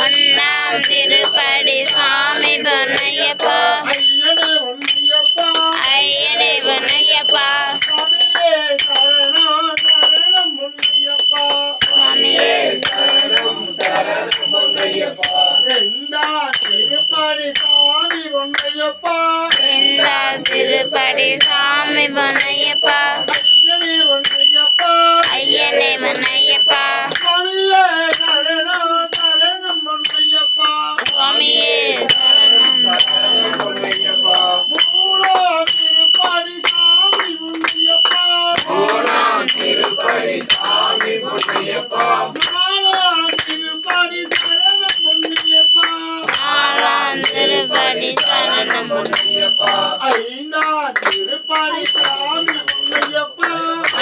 ஒன்னாம் திருப்படி சாமி பொன்னையப்பா. ஐயனே பொன்னையப்பா. சுவாமியே சரணம் சரணம் சுவாமியே ரெண்டா திருப்படி சாமி திருப்படி சாமி பொன்னையப்பா. ஐயனே பொன்னையப்பா. சுவாமியே திருப்படி சரணம் ஐந்தா திருப்படி சாமி ஒன்றியப்பா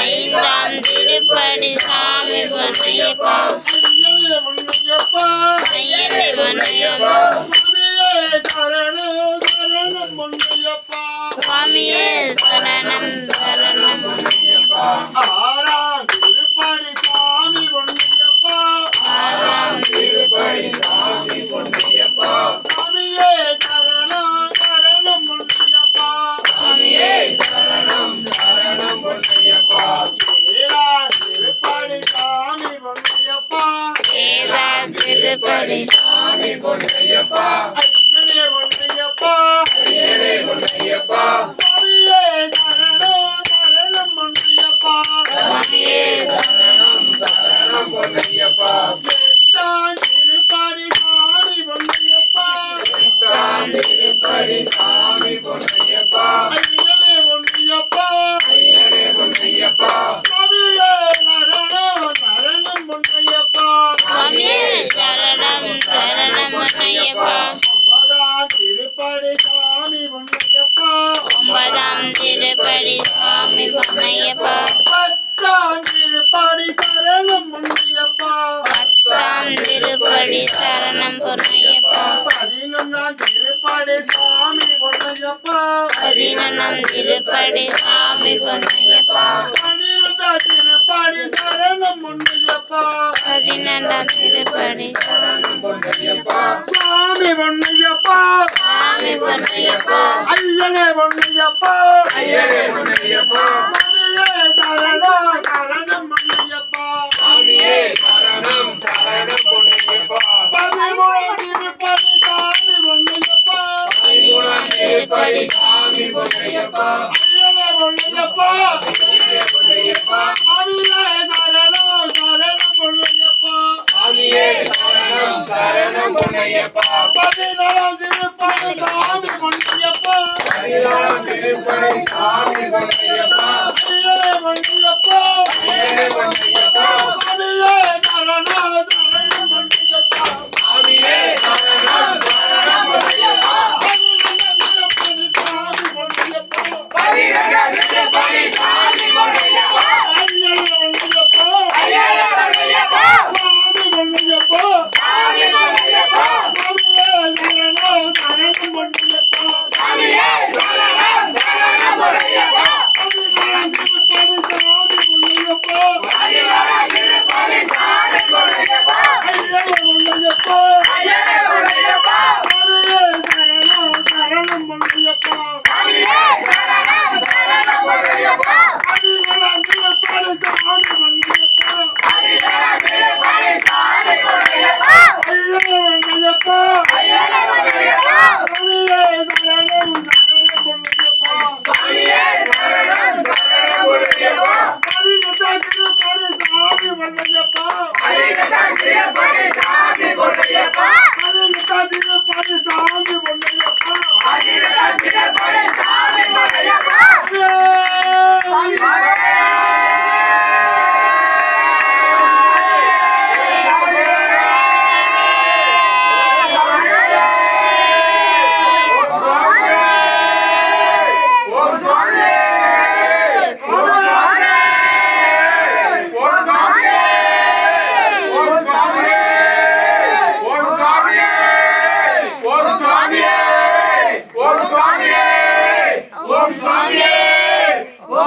ஐந்தாம் திருப்படி சாமி பொன்னையப்பா. ஐயனே பொன்னையப்பா. சுவாமியே சரணம் சரணம் ஒன்றியப்பா சுவாமியே சரணம் சரணம் ஆறாம் திருப்படி சாமி ஐயனே திருப்படி சாமி பொன்னையப்பா பத்தாம் திருப்படி சரணம் ஒன்றியப்பா பத்தாம் திருப்படி சரணம் பொன்னையப்பா. பதினொன்றாம் திருப்படி சாமி ஒன்றியப்பா பதினொன்றாம் திருப்படி சாமி பொன்னையப்பா. பன்னிரெண்டாம் திருப்படி சரணம் ஒன்றியப்பா பதினெண்டாம் திருப்படி சரணம் சுவாமி ஒன்றியப்பா சாமி பொன்னையப்பா. ஐயனே ஒன்றியப்பா சுவாமியே சரணம் சரணம் ஒன்றியப்பா பதிமூணாம் திருப்பதி சாமி ஒன்றியப்பா பதிமூணாம் திருப்படி சாமி ஐயனே ஒன்றியப்பா சுவாமியே சரணம் சரணம் பதினாலாம் திருப்பதி சாமி ஒன்றியப்பா ஐயனே ஒன்றியப்பா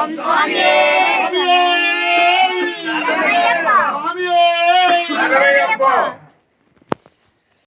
Om Swami.